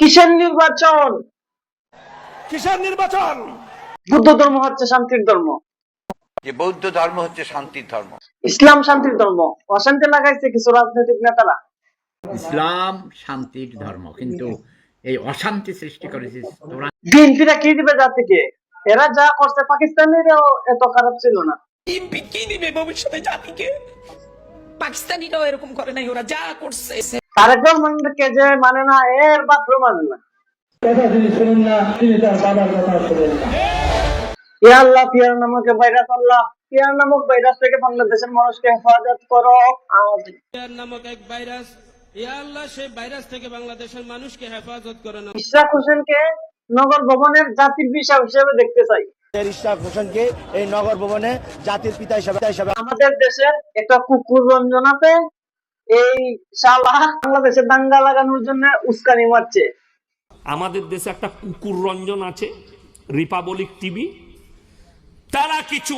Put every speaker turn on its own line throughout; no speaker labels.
কিসের নির্বাচন।
কিসের নির্বাচন।
বুদ্ধ ধর্ম হচ্ছে শান্তির ধর্ম।
যে বৌদ্ধ ধর্ম হচ্ছে শান্তির ধর্ম।
ইসলাম শান্তির ধর্ম। অশান্তি লাগাইছে কিছু রাজনৈতিক নেতারা।
ইসলাম শান্তির ধর্ম কিন্তু এই অশান্তি সৃষ্টি করেছিস তোরা।
বিএনপিরা কি দিবে জাতিকে? এরা যা করছে পাকিস্তানিরাও এত খারাপ ছিল না।
বিএনপি কি দিবে ভবিষ্যতে জাতিকে? পাকিস্তানিরাও এরকম করে নাই ওরা যা করছে।
তারেক রহমানকে যে মানে না এর বাপরে মানে না। ইয়া আল্লাহ পিয়ার নামকে ভাইরাস আল্লাহ। পিয়ার নামক ভাইরাস থেকে বাংলাদেশের মানুষকে হেফাজত করো। আমিন।
ভাইরাস নামক এক ভাইরাস ইয়া আল্লাহ সেই ভাইরাস থেকে বাংলাদেশের মানুষকে হেফাজত করে না।
ইশরাক হোসেনকে নগর ভবনের জাতির পিসা হিসেবে দেখতে চাই।
ইশরাক হোসেনকে এই নগর ভবনে জাতির পিতা হিসাবে হিসাবে
আমাদের দেশের একটা কুকুর রঞ্জন আছে। এই শালা বাংলাদেশে দাঙ্গা লাগানোর জন্য উস্কানি মারছে।
আমাদের দেশে একটা কুকুর রঞ্জন আছে রিপাবলিক টিভি। তারা কিছু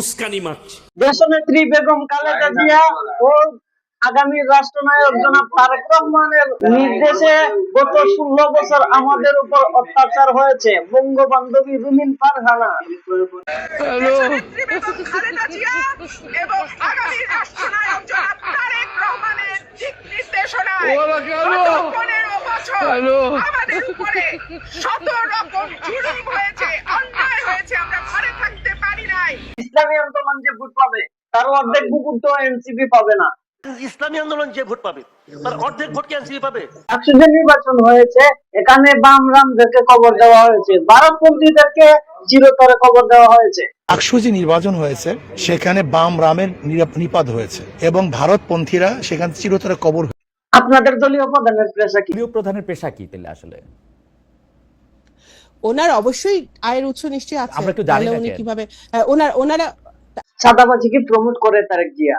উস্কানি মারছে।
দেশনেত্রী বেগম খালেদা জিয়া ও আগামী রাষ্ট্রনায়ক জনাব তারেক রহমানের নির্দেশে গত ষোলো বছর আমাদের উপর অত্যাচার হয়েছে। বঙ্গবান্ধবী রুমিন ফারহানা।
বেগম খালেদা জিয়া এবং আগামী রাষ্ট্রনায়ক জনাব তারেক রহমানের দিক নির্দেশনায় পনেরো বছর আমাদের উপরে শত রকম জুলুম হয়েছে অন্যায় হয়েছে আমরা ঘরে থাকতে পারি নাই।
ইসলামী আন্দোলন যে ভোট পাবে তার অর্ধেক ভোট তো এনসিপি পাবে না।
ইসলামী আন্দোলন যে ভোট পাবে তার অর্ধেক ভোট কি এনসিপি পাবে?
যে নির্বাচন হয়েছে এখানে বাম রামদেরকে কবর দেওয়া হয়েছে ভারতপন্থীদেরকে চিরতরে কবর দেওয়া হয়েছে।
আকসু যে নির্বাচন হয়েছে সেখানে বাম রামের নিপাত হয়েছে এবং ভারতপন্থীরা সেখানে চিরতরে কবর
আপনাদের দলীয় প্রধানের পেশা কি?
প্রিয় প্রধানের পেশা কি তাহলে আসলে?
ওনার অবশ্যই আয়ের উৎস নিশ্চয়ই আছে
আমরা একটু জানি না
কীভাবে ওনার ওনারা
সাদাবাজিকে প্রমোট করে তারেক জিয়া?